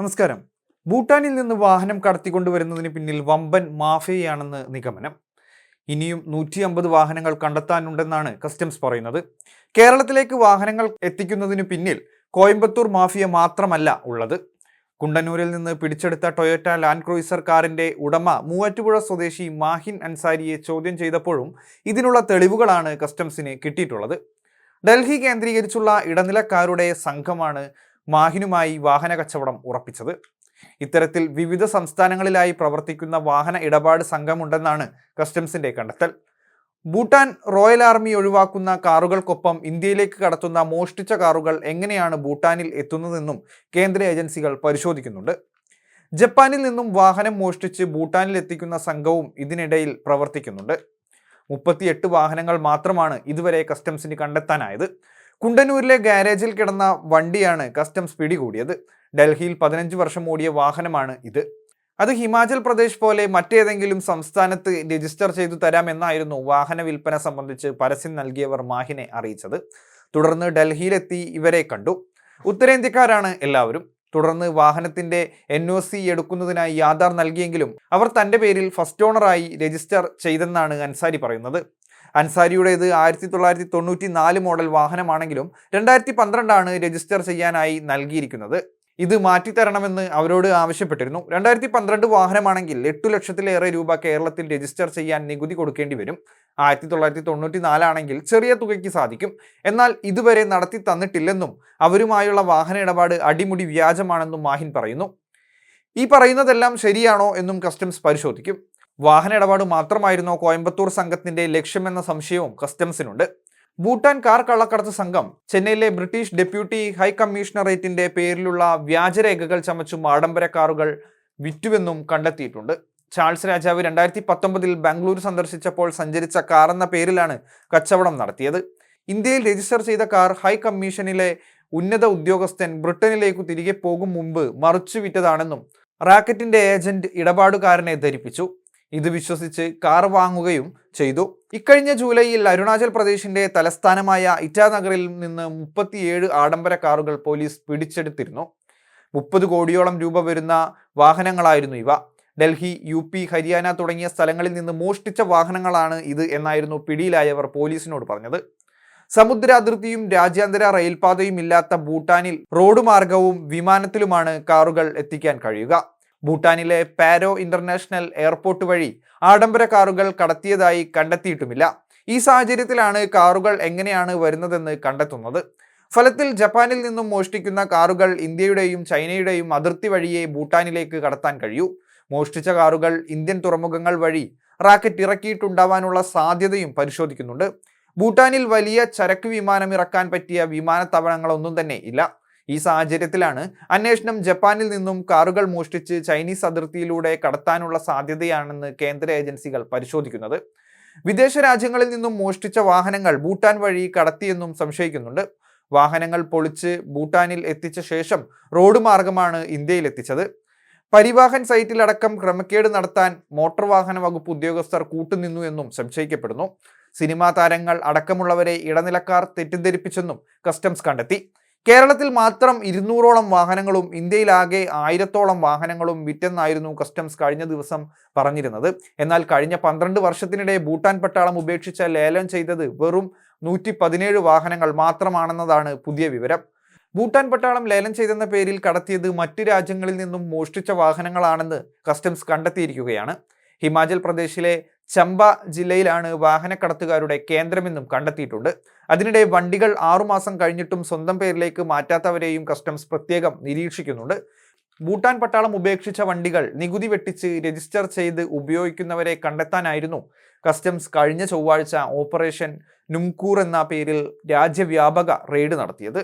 നമസ്കാരം. ഭൂട്ടാനിൽ നിന്ന് വാഹനം കടത്തിക്കൊണ്ടുവരുന്നതിന് പിന്നിൽ വമ്പൻ മാഫിയയാണെന്ന് നിഗമനം. ഇനിയും നൂറ്റി അമ്പത് വാഹനങ്ങൾ കണ്ടെത്താനുണ്ടെന്നാണ് കസ്റ്റംസ് പറയുന്നത്. കേരളത്തിലേക്ക് വാഹനങ്ങൾ എത്തിക്കുന്നതിന് പിന്നിൽ കോയമ്പത്തൂർ മാഫിയ മാത്രമല്ല ഉള്ളത്. കുണ്ടന്നൂരിൽ നിന്ന് പിടിച്ചെടുത്ത ടൊയോറ്റ ലാൻഡ് ക്രൂയിസർ കാറിന്റെ ഉടമ മൂവാറ്റുപുഴ സ്വദേശി മാഹിൻ അൻസാരിയെ ചോദ്യം ചെയ്തപ്പോഴും ഇതിനുള്ള തെളിവുകളാണ് കസ്റ്റംസിന് കിട്ടിയിട്ടുള്ളത്. ഡൽഹി കേന്ദ്രീകരിച്ചുള്ള ഇടനിലക്കാരുടെ സംഘമാണ് മാഹിനുമായി വാഹന കച്ചവടം ഉറപ്പിച്ചത്. ഇത്തരത്തിൽ വിവിധ സംസ്ഥാനങ്ങളിലായി പ്രവർത്തിക്കുന്ന വാഹന ഇടപാട് സംഘമുണ്ടെന്നാണ് കസ്റ്റംസിന്റെ കണ്ടെത്തൽ. ഭൂട്ടാൻ റോയൽ ആർമി ഒഴിവാക്കുന്ന കാറുകൾക്കൊപ്പം ഇന്ത്യയിലേക്ക് കടത്തുന്ന മോഷ്ടിച്ച കാറുകൾ എങ്ങനെയാണ് ഭൂട്ടാനിൽ എത്തുന്നതെന്നും കേന്ദ്ര ഏജൻസികൾ പരിശോധിക്കുന്നുണ്ട്. ജപ്പാനിൽ നിന്നും വാഹനം മോഷ്ടിച്ച് ഭൂട്ടാനിൽ എത്തിക്കുന്ന സംഘവും ഇതിനിടയിൽ പ്രവർത്തിക്കുന്നുണ്ട്. മുപ്പത്തിയെട്ട് വാഹനങ്ങൾ മാത്രമാണ് ഇതുവരെ കസ്റ്റംസിന് കണ്ടെത്താനായത്. കുണ്ടന്നൂരിലെ ഗാരേജിൽ കിടന്ന വണ്ടിയാണ് കസ്റ്റംസ് പിടികൂടിയത് ഡൽഹിയിൽ പതിനഞ്ച് വർഷം ഓടിയ വാഹനമാണ് ഇത്. അത് ഹിമാചൽ പ്രദേശ് പോലെ മറ്റേതെങ്കിലും സംസ്ഥാനത്ത് രജിസ്റ്റർ ചെയ്തു തരാമെന്നായിരുന്നു വാഹന വിൽപ്പന സംബന്ധിച്ച് പരസ്യം നൽകിയവർ മാഹിനെ അറിയിച്ചത്. തുടർന്ന് ഡൽഹിയിലെത്തി ഇവരെ കണ്ടു. ഉത്തരേന്ത്യക്കാരാണ് എല്ലാവരും. തുടർന്ന് വാഹനത്തിന്റെ എൻ ഒ സി എടുക്കുന്നതിനായി ആധാർ നൽകിയെങ്കിലും അവർ തന്റെ പേരിൽ ഫസ്റ്റ് ഓണറായി രജിസ്റ്റർ ചെയ്തെന്നാണ് അൻസാരി പറയുന്നത്. അൻസാരിയുടേത് ആയിരത്തി തൊള്ളായിരത്തി തൊണ്ണൂറ്റി നാല് മോഡൽ വാഹനമാണെങ്കിലും രണ്ടായിരത്തി പന്ത്രണ്ടാണ് രജിസ്റ്റർ ചെയ്യാനായി നൽകിയിരിക്കുന്നത്. ഇത് മാറ്റിത്തരണമെന്ന് അവരോട് ആവശ്യപ്പെട്ടിരുന്നു. രണ്ടായിരത്തി പന്ത്രണ്ട് വാഹനമാണെങ്കിൽ എട്ടു ലക്ഷത്തിലേറെ രൂപ കേരളത്തിൽ രജിസ്റ്റർ ചെയ്യാൻ നികുതി കൊടുക്കേണ്ടി വരും. ആയിരത്തി തൊള്ളായിരത്തി തൊണ്ണൂറ്റി നാലാണെങ്കിൽ ചെറിയ തുകയ്ക്ക് സാധിക്കും. എന്നാൽ ഇതുവരെ നടത്തി തന്നിട്ടില്ലെന്നും അവരുമായുള്ള വാഹന ഇടപാട് അടിമുടി വ്യാജമാണെന്നും മാഹിൻ പറയുന്നു. ഈ പറയുന്നതെല്ലാം ശരിയാണോ എന്നും കസ്റ്റംസ് പരിശോധിക്കും. വാഹന ഇടപാട് മാത്രമായിരുന്നോ കോയമ്പത്തൂർ സംഘത്തിന്റെ ലക്ഷ്യമെന്ന സംശയവും കസ്റ്റംസിനുണ്ട്. ഭൂട്ടാൻ കാർ കള്ളക്കടത്ത് സംഘം ചെന്നൈയിലെ ബ്രിട്ടീഷ് ഡെപ്യൂട്ടി ഹൈ കമ്മീഷണറേറ്റിന്റെ പേരിലുള്ള വ്യാജരേഖകൾ ചമച്ചും ആഡംബര കാറുകൾ വിറ്റുവെന്നും കണ്ടെത്തിയിട്ടുണ്ട്. ചാൾസ് രാജാവ് രണ്ടായിരത്തി പത്തൊമ്പതിൽ ബാംഗ്ലൂർ സന്ദർശിച്ചപ്പോൾ സഞ്ചരിച്ച കാർ എന്ന പേരിലാണ് കച്ചവടം നടത്തിയത്. ഇന്ത്യയിൽ രജിസ്റ്റർ ചെയ്ത കാർ ഹൈ കമ്മീഷനിലെ ഉന്നത ഉദ്യോഗസ്ഥൻ ബ്രിട്ടനിലേക്ക് തിരികെ പോകും മുമ്പ് മറിച്ചു വിറ്റതാണെന്നും റാക്കറ്റിന്റെ ഏജന്റ് ഇടപാടുകാരനെ ധരിപ്പിച്ചു. ഇത് വിശ്വസിച്ച് കാർ വാങ്ങുകയും ചെയ്തു. ഇക്കഴിഞ്ഞ ജൂലൈയിൽ അരുണാചൽ പ്രദേശിന്റെ തലസ്ഥാനമായ ഇറ്റാനഗറിൽ നിന്ന് മുപ്പത്തിയേഴ് ആഡംബര കാറുകൾ പോലീസ് പിടിച്ചെടുത്തിരുന്നു. മുപ്പത് കോടിയോളം രൂപ വരുന്ന വാഹനങ്ങളായിരുന്നു ഇവ. ഡൽഹി യു പി ഹരിയാന തുടങ്ങിയ സ്ഥലങ്ങളിൽ നിന്ന് മോഷ്ടിച്ച വാഹനങ്ങളാണ് ഇത് എന്നായിരുന്നു പിടിയിലായവർ പോലീസിനോട് പറഞ്ഞത്. സമുദ്ര അതിർത്തിയും രാജ്യാന്തര റെയിൽപാതയും ഇല്ലാത്ത ഭൂട്ടാനിൽ റോഡ് മാർഗവും വിമാനത്തിലുമാണ് കാറുകൾ എത്തിക്കാൻ കഴിയുക. ഭൂട്ടാനിലെ പാരോ ഇന്റർനാഷണൽ എയർപോർട്ട് വഴി ആഡംബര കാറുകൾ കടത്തിയതായി കണ്ടെത്തിയിട്ടുമില്ല. ഈ സാഹചര്യത്തിലാണ് കാറുകൾ എങ്ങനെയാണ് വരുന്നതെന്ന് കണ്ടെത്തുന്നത്. ഫലത്തിൽ ജപ്പാനിൽ നിന്നും മോഷ്ടിക്കുന്ന കാറുകൾ ഇന്ത്യയുടെയും ചൈനയുടെയും അതിർത്തി വഴിയെ ഭൂട്ടാനിലേക്ക് കടത്താൻ കഴിയൂ. മോഷ്ടിച്ച കാറുകൾ ഇന്ത്യൻ തുറമുഖങ്ങൾ വഴി റാക്കറ്റ് ഇറക്കിയിട്ടുണ്ടാവാനുള്ള സാധ്യതയും പരിശോധിക്കുന്നുണ്ട്. ഭൂട്ടാനിൽ വലിയ ചരക്ക് വിമാനം ഇറക്കാൻ പറ്റിയ വിമാനത്താവളങ്ങളൊന്നും തന്നെ ഇല്ല. ഈ സാഹചര്യത്തിലാണ്. അന്വേഷണം ജപ്പാനിൽ നിന്നും കാറുകൾ മോഷ്ടിച്ച് ചൈനീസ് അതിർത്തിയിലൂടെ കടത്താനുള്ള സാധ്യതയാണെന്ന് കേന്ദ്ര ഏജൻസികൾ പരിശോധിക്കുന്നത്. വിദേശ രാജ്യങ്ങളിൽ നിന്നും മോഷ്ടിച്ച വാഹനങ്ങൾ ഭൂട്ടാൻ വഴി കടത്തിയെന്നും സംശയിക്കുന്നുണ്ട്. വാഹനങ്ങൾ പൊളിച്ച് ഭൂട്ടാനിൽ എത്തിച്ച ശേഷം റോഡ് മാർഗമാണ് ഇന്ത്യയിൽ എത്തിച്ചത്. പരിവാഹൻ സൈറ്റിലടക്കം ക്രമക്കേട് നടത്താൻ മോട്ടോർ വാഹന വകുപ്പ് ഉദ്യോഗസ്ഥർ കൂട്ടുനിന്നു എന്നും സംശയിക്കപ്പെടുന്നു. സിനിമാ താരങ്ങൾ അടക്കമുള്ളവരെ ഇടനിലക്കാർ തെറ്റിദ്ധരിപ്പിച്ചെന്നും കസ്റ്റംസ് കണ്ടെത്തി. കേരളത്തിൽ മാത്രം ഇരുന്നൂറോളം വാഹനങ്ങളും ഇന്ത്യയിലാകെ ആയിരത്തോളം വാഹനങ്ങളും വിറ്റെന്നായിരുന്നു കസ്റ്റംസ് കഴിഞ്ഞ ദിവസം പറഞ്ഞിരുന്നത്. എന്നാൽ കഴിഞ്ഞ പന്ത്രണ്ട് വർഷത്തിനിടെ ഭൂട്ടാൻ പട്ടാളം ഉപേക്ഷിച്ച ലേലം ചെയ്തത് വെറും നൂറ്റി പതിനേഴ് വാഹനങ്ങൾ മാത്രമാണെന്നതാണ് പുതിയ വിവരം. ഭൂട്ടാൻ പട്ടാളം ലേലം ചെയ്തെന്ന പേരിൽ കടത്തിയത് മറ്റു രാജ്യങ്ങളിൽ നിന്നും മോഷ്ടിച്ച വാഹനങ്ങളാണെന്ന് കസ്റ്റംസ് കണ്ടെത്തിയിരിക്കുകയാണ്. ഹിമാചൽ പ്രദേശിലെ ചമ്പ ജില്ലയിലാണ് വാഹനക്കടത്തുകാരുടെ കേന്ദ്രമെന്നും കണ്ടെത്തിയിട്ടുണ്ട്. അതിനിടെ വണ്ടികൾ ആറുമാസം കഴിഞ്ഞിട്ടും സ്വന്തം പേരിലേക്ക് മാറ്റാത്തവരെയും കസ്റ്റംസ് പ്രത്യേകം നിരീക്ഷിക്കുന്നുണ്ട്. ഭൂട്ടാൻ പട്ടാളം ഉപേക്ഷിച്ച വണ്ടികൾ നികുതി വെട്ടിച്ച് രജിസ്റ്റർ ചെയ്ത് ഉപയോഗിക്കുന്നവരെ കണ്ടെത്താനായിരുന്നു കസ്റ്റംസ് കഴിഞ്ഞ ചൊവ്വാഴ്ച ഓപ്പറേഷൻ നുംകൂർ എന്ന പേരിൽ രാജ്യവ്യാപക റെയ്ഡ് നടത്തിയത്.